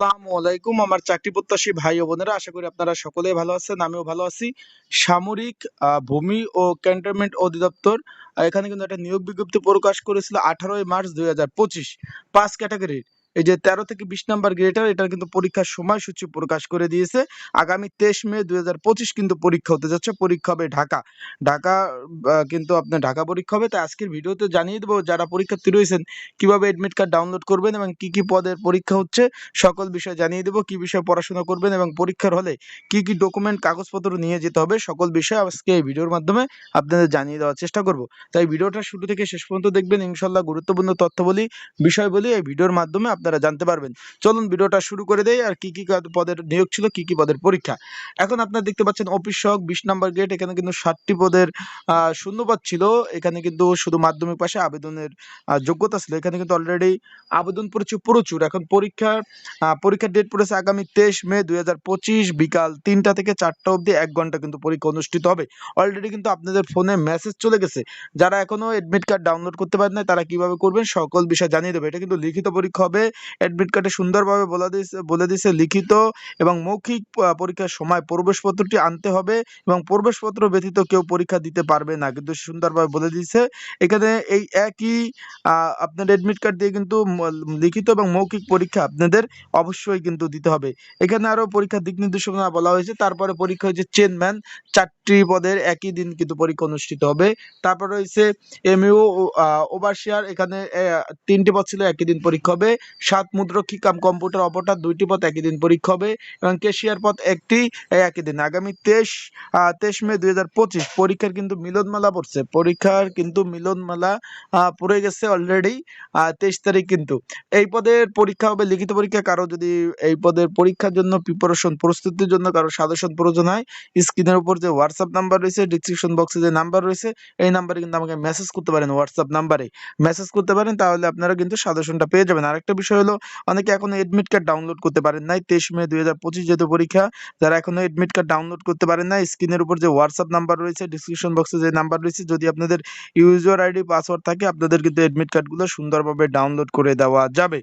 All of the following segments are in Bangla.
আসসালামু আলাইকুম, আমার চাকরি প্রত্যাশী ভাই ও বোনেরা, আশা করি আপনারা সকলেই ভালো আছেন, আমিও ভালো আছি। সামরিক ভূমি ও ক্যান্টনমেন্ট অধিদপ্তর এখানে কিন্তু একটা নিয়োগ বিজ্ঞপ্তি প্রকাশ করেছিল আঠারোই মার্চ দুই হাজার পঁচিশ। পাঁচ ক্যাটাগরির। এই যে তেরো থেকে বিশ নাম্বার গ্রেডের, এটার কিন্তু পরীক্ষার সময়সূচি প্রকাশ করে দিয়েছে। আগামী তেইশ মে দুই হাজার পঁচিশ কিন্তু পরীক্ষা হতে যাচ্ছে। পরীক্ষা হবে ঢাকা। ঢাকা কিন্তু আপনার ঢাকা পরীক্ষা হবে। তাই আজকের ভিডিওতে জানিয়ে দেবো যারা পরীক্ষার্থী রয়েছেন, কীভাবে এডমিট কার্ড ডাউনলোড করবেন এবং কি কি পদের পরীক্ষা হচ্ছে, সকল বিষয় জানিয়ে দেবো, কি বিষয়ে পড়াশোনা করবেন এবং পরীক্ষার হলে কি কি ডকুমেন্ট কাগজপত্র নিয়ে যেতে হবে, সকল বিষয় আজকে এই ভিডিওর মাধ্যমে আপনাদের জানিয়ে দেওয়ার চেষ্টা করব। তাই ভিডিওটা শুরু থেকে শেষ পর্যন্ত দেখবেন। ইনশাল্লাহ গুরুত্বপূর্ণ তথ্য বলি বিষয় বলি এই ভিডিওর মাধ্যমে আপনারা জানতে পারবেন। চলুন ভিডিওটা শুরু করে দেয় আর কি কি পদের নিয়োগ ছিল, কি কি পদের পরীক্ষা। এখন আপনারা দেখতে পাচ্ছেন অফিস সহক বিশ নাম্বার গেট এখানে কিন্তু ষাটটি পদের শূন্যপদ ছিল। এখানে কিন্তু শুধু মাধ্যমিক পাশে আবেদনের যোগ্যতা ছিল। এখানে কিন্তু অলরেডি আবেদন পড়েছে প্রচুর। এখন পরীক্ষার পরীক্ষার ডেট পড়েছে আগামী তেইশ মে দুই হাজার পঁচিশ, বিকাল তিনটা থেকে চারটা অবধি এক ঘণ্টা কিন্তু পরীক্ষা অনুষ্ঠিত হবে। অলরেডি কিন্তু আপনাদের ফোনে মেসেজ চলে গেছে। যারা এখনও এডমিট কার্ড ডাউনলোড করতে পারেন না তারা কীভাবে করবেন, সকল বিষয় জানিয়ে দেবে। এটা কিন্তু লিখিত পরীক্ষা হবে। এডমিট কার্ডে সুন্দরভাবে বলে দিয়েছে বলে দিয়েছে লিখিত এবং মৌখিক পরীক্ষার সময় প্রবেশপত্রটি আনতে হবে এবং প্রবেশপত্র ব্যতীত কেউ পরীক্ষা দিতে পারবে না। কিন্তু সুন্দরভাবে বলে দিয়েছে। এখানে এই একই আপনার এডমিট কার্ড দিয়ে কিন্তু লিখিত এবং মৌখিক পরীক্ষা আপনাদের অবশ্যই কিন্তু দিতে হবে। এখানে আরও পরীক্ষার দিক নির্দেশনা বলা হয়েছে। তারপরে পরীক্ষা হয়েছে চেনম্যান চারটি পদের একই দিন কিন্তু পরীক্ষা অনুষ্ঠিত হবে। তারপর রয়েছে এমইউ ওভারশিয়ার এখানে তিনটি পদ ছিল, একই দিন পরীক্ষা হবে। সাত মুদ্রক্ষী কাম কম্পিউটার অপারেটর দুইটি পদ একই দিন পরীক্ষা হবে এবং কেশিয়ার পদ একটি একই দিন। আগামী তেইশ তেইশ মে দুই হাজার পঁচিশ পরীক্ষার কিন্তু মিলনমেলা পড়ছে। পরীক্ষার কিন্তু মিলনমেলা আহ, পড়ে গেছে অলরেডি তেইশ তারিখ কিন্তু। এই পদের পরীক্ষা হবে লিখিত পরীক্ষা কারও যদি এই পদের পরীক্ষার জন্য প্রিপারেশন প্রস্তুতির জন্য কারও সাজেশন প্রয়োজন হয় স্ক্রিনের উপর যে হোয়াটসঅ্যাপ নাম্বার রয়েছে ডিসক্রিপশন বক্সে যে নাম্বার রয়েছে এই নাম্বারে কিন্তু আমাকে মেসেজ করতে পারেন হোয়াটসঅ্যাপ নাম্বারে মেসেজ করতে পারেন তাহলে আপনারা কিন্তু সাজেশনটা পেয়ে যাবেন। আরেকটা বিষয় হলো, অনেকে এখনও এডমিট কার্ড ডাউনলোড করতে পারেন নাই। তেইশ মে দুই হাজার পঁচিশ যেহেতু পরীক্ষা, যারা এখনও এডমিট কার্ড ডাউনলোড করতে পারেন না স্ক্রিনের উপর যে হোয়াটসঅ্যাপ নাম্বার রয়েছে ডিসক্রিপশন বক্সে যে নাম্বার রয়েছে, যদি আপনাদের ইউজার আইডি পাসওয়ার্ড থাকে, আপনাদের কিন্তু এডমিট কার্ডগুলো সুন্দরভাবে ডাউনলোড করে দেওয়া যাবে।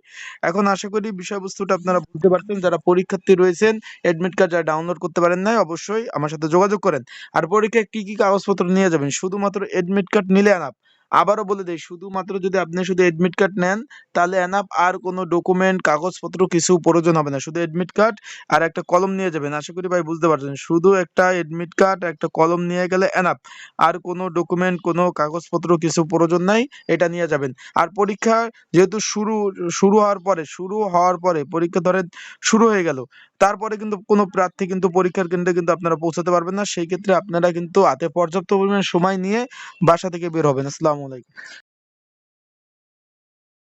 এখন আশা করি বিষয়বস্তুটা আপনারা বুঝতে পারছেন, যারা পরীক্ষার্থী রয়েছেন এডমিট কার্ড যারা ডাউনলোড করতে পারেন নাই, অবশ্যই আমার সাথে যোগাযোগ করেন। আর পরীক্ষায় কি কি কাগজপত্র নিয়ে যাবেন? শুধুমাত্র এডমিট কার্ড নিলে আনাপ আবারও বলে দেই, শুধুমাত্র যদি আপনি শুধু এডমিট কার্ড নেন তাহলে এনাফ আর কোনো ডকুমেন্ট কাগজপত্র কিছু প্রয়োজন হবে না। শুধু এডমিট কার্ড আর একটা কলম নিয়ে যাবেন। আশা করি ভাই বুঝতে পারছেন। শুধু একটা এডমিট কার্ড একটা কলম নিয়ে গেলে এনাফ আর কোনো ডকুমেন্ট কোনো কাগজপত্র কিছু প্রয়োজন নাই, এটা নিয়ে যাবেন। আর পরীক্ষা যেহেতু শুরু শুরু হওয়ার পরে, শুরু হওয়ার পরে পরীক্ষা ধরেন শুরু হয়ে গেল। তারপরে কিন্তু কোনো প্রার্থী কিন্তু পরীক্ষার কেন্দ্রে কিন্তু আপনারা পৌঁছাতে পারবেন না। সেই ক্ষেত্রে আপনারা কিন্তু হাতে পর্যাপ্ত পরিমাণ সময় নিয়ে বাসা থেকে বের হবেন। আসসালামু আলাইকুম।